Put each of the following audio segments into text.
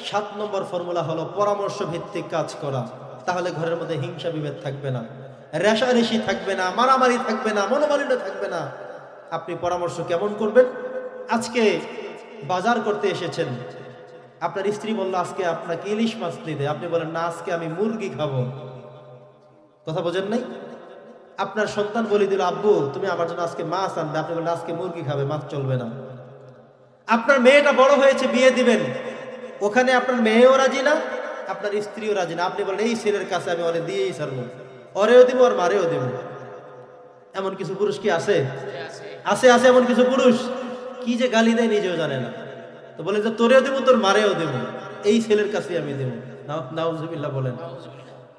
সাত নম্বর ফর্মুলা হলো পরামর্শ ভিত্তিক কাজ করা। তাহলে ঘরের মধ্যে হিংসা বিভেদ থাকবে না। রেশারেশি থাকবে না, মারামারি থাকবে না, মনোমালিন্য থাকবে না। আপনি পরামর্শ কেমন করবেন? আজকে বাজার করতে এসেছেন। আপনার স্ত্রী বলল, আজকে আপনাকে ইলিশ মাছ দিতে। আপনি বলেন, না, আজকে আমি মুরগি খাব। কথা বোঝেন নাই? আপনার সন্তান বলে দিল, আব্বু, তুমি আমার জন্য আজকে মাছ আনবে। আপনি বলেন আজকে মুরগি খাবে, মাছ চলবে না। আপনার মেয়েটা বড় হয়েছে, বিয়ে দিবেন। ওখানে আপনার মেয়েও রাজি না, আপনার স্ত্রীও রাজি না। আপনি বলেন, এই ছেলের কাছে আমি ওরে দিয়েই ছাড়বো। ওরেও দিব আর মারেও দেব। এমন কিছু পুরুষ কি আছে? আছে আছে এমন কিছু পুরুষ? কি যে গালি দেয় নিজেও জানে না। তো বলে যে, তোরেও দেবো, তোর মারেও দেবো। এই ছেলের কাছে আমি দেবো। নাউজুবিল্লাহ বলেন।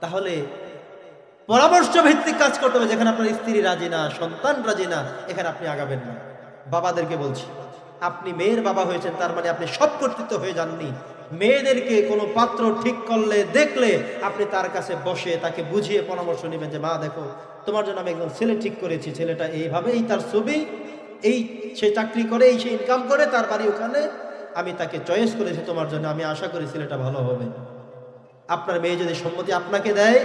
তাহলে পরামর্শ ভিত্তিক কাজ করতে হবে, যেখানে আপনার স্ত্রী রাজি না, সন্তান রাজি না, এখানে আপনি আগাবেন না। বাবাদেরকে বলছি, আপনি মেয়ের বাবা হয়েছেন, তার মানে আপনি সব কর্তৃত্ব হয়ে যাননি। মেয়েদেরকে কোনো পাত্র ঠিক করলে, দেখলে আপনি তার কাছে বসে তাকে বুঝিয়ে পরামর্শ নেবেন যে, মা, দেখো, তোমার জন্য আমি একজন ছেলে ঠিক করেছি, ছেলেটা এইভাবেই তার ছবি, এই সে চাকরি করে, এই সে ইনকাম করে, তার বাড়ি ওখানে আমি তাকে চয়েস করেছি তোমার জন্য, আমি আশা করি ছেলেটা ভালো হবে। আপনার মেয়ে যদি সম্মতি আপনাকে দেয়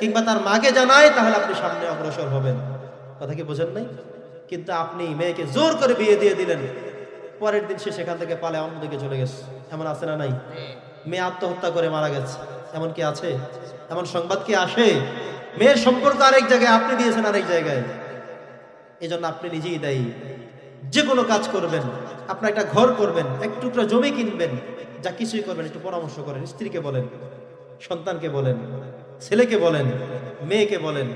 কিংবা তার মাকে জানায়, তাহলে আপনি সামনে অগ্রসর হবেন। কথা কি বোঝেন নাই? কিন্তু আপনি মেয়েকে জোর করে বিয়ে দিয়ে দিলেন। পরের দিন সে সেখান থেকে পালে অন্যদিকে চলে গেছে। এমন আছে না নাই? মেয়ে আত্মহত্যা করে মারা গেছে। এমন কি আছে? এমন সংবাদ কি আসে? মেয়ের সম্পর্ক আরেক জায়গায় আপনি দিয়েছেন আরেক জায়গায়। এই জন্য আপনি নিজেই দায়ী। যে কোনো কাজ করবেন আপনার একটা ঘর করবেন এক টুকরা জমি কিনবেন যা কিছুই করবেন একটু পরামর্শ করেন স্ত্রীকে বলেন সন্তানকে বলেন ছেলেকে বলেন মেয়েকে বলেন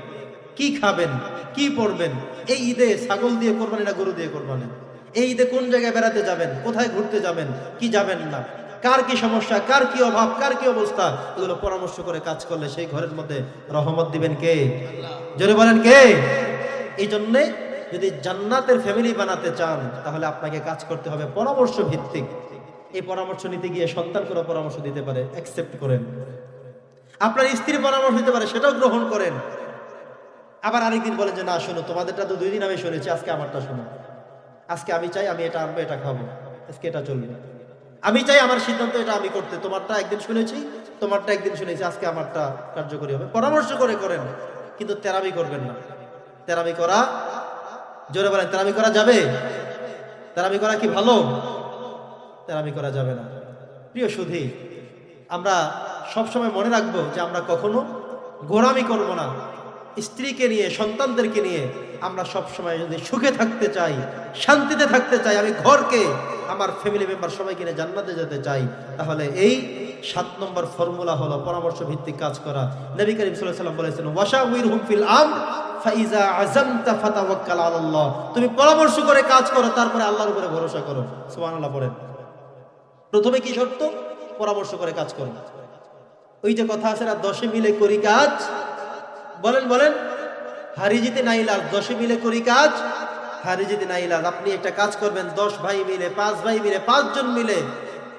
কি খাবেন কি পড়বেন এই ঈদে ছাগল দিয়ে কোরবানি না গরু দিয়ে কোরবানি? এই ঈদে কোন জায়গায় বেড়াতে যাবেন? কোথায় ঘুরতে যাবেন? কি যাবেন না? কার কি সমস্যা? কার কি অভাব? কার কি অবস্থা? এগুলো পরামর্শ করে কাজ করলে সেই ঘরের মধ্যে রহমত দিবেন কে? জোরে বলেন কে? এই জন্যে যদি জান্নাতের ফ্যামিলি বানাতে চান, তাহলে আপনাকে কাজ করতে হবে পরামর্শ ভিত্তিক। এই পরামর্শ নিতে গিয়ে সন্তান কোনো পরামর্শ দিতে পারে অ্যাকসেপ্ট করেন। আপনার স্ত্রী পরামর্শ দিতে পারে, সেটাও গ্রহণ করেন। আবার আরেকদিন বলেন যে, না, শোনো, তোমাদেরটা তো দুই দিন আমি শুনেছি, আজকে আমারটা শোনো। আজকে আমি চাই আমি এটা আনব, এটা খাব। আজকে এটা চলবে। আমি চাই আমার সিদ্ধান্ত এটা আমি করতে। তোমারটা একদিন শুনেছি, তোমারটা একদিন শুনেছি, আজকে আমারটা কার্যকরী হবে। পরামর্শ করে করেন, কিন্তু তেরামি করবেন না। তেরামি করা, জোরে বলেন, তেরামি করা যাবে? তেরামি করা কি ভালো? তেরামি করা যাবে না। প্রিয় সুধী, আমরা সবসময় মনে রাখব যে আমরা কখনো গোড়ামি করব না। স্ত্রীকে নিয়ে, সন্তানদেরকে নিয়ে আমরা সবসময় যদি সুখে থাকতে চাই, শান্তিতে থাকতে চাই, আমি ঘরকে, আমার ফ্যামিলি মেম্বার সবাইকে নিয়ে জান্নাতে যেতে চাই, তাহলে এই সাত নম্বর ফর্মুলা হলো পরামর্শ ভিত্তিক কাজ করা। নবী করিম ওয়াসাল্লাম বলেছেন ওয়াশাউইর হুম ফিল আম ফাইজা আযামতা ফাতাওয়াক্কাল তুমি পরামর্শ করে কাজ করো, তারপরে আল্লাহর উপরে ভরসা করো। সুবহানাল্লাহ পড়েন। প্রথমে কি শর্ত? পরামর্শ করে কাজ করুন ওই যে কথা আছে না, দশে মিলে করি কাজ বলেন বলেন। হারি জিতে নাই লাভ, দশে মিলে করি কাজ। হারি জিতে নাই লাভ, আপনি একটা কাজ করবেন, দশ ভাই মিলে, পাঁচ ভাই মিলে, পাঁচজন মিলে,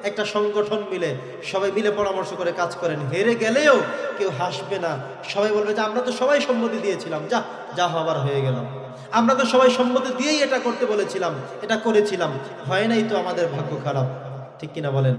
একটা সংগঠন মিলে, সবাই মিলে পরামর্শ করে কাজ করেন। হেরে গেলেও কেউ হাসবে না। সবাই বলবে যে, আমরা তো সবাই সম্মতি দিয়েছিলাম। যা যা হবার হয়ে গেলাম আমরা তো সবাই সম্মতি দিয়েই এটা করতে বলেছিলাম, এটা করেছিলাম। হয় নাই তো আমাদের ভাগ্য খারাপ। ঠিক কিনা বলেন?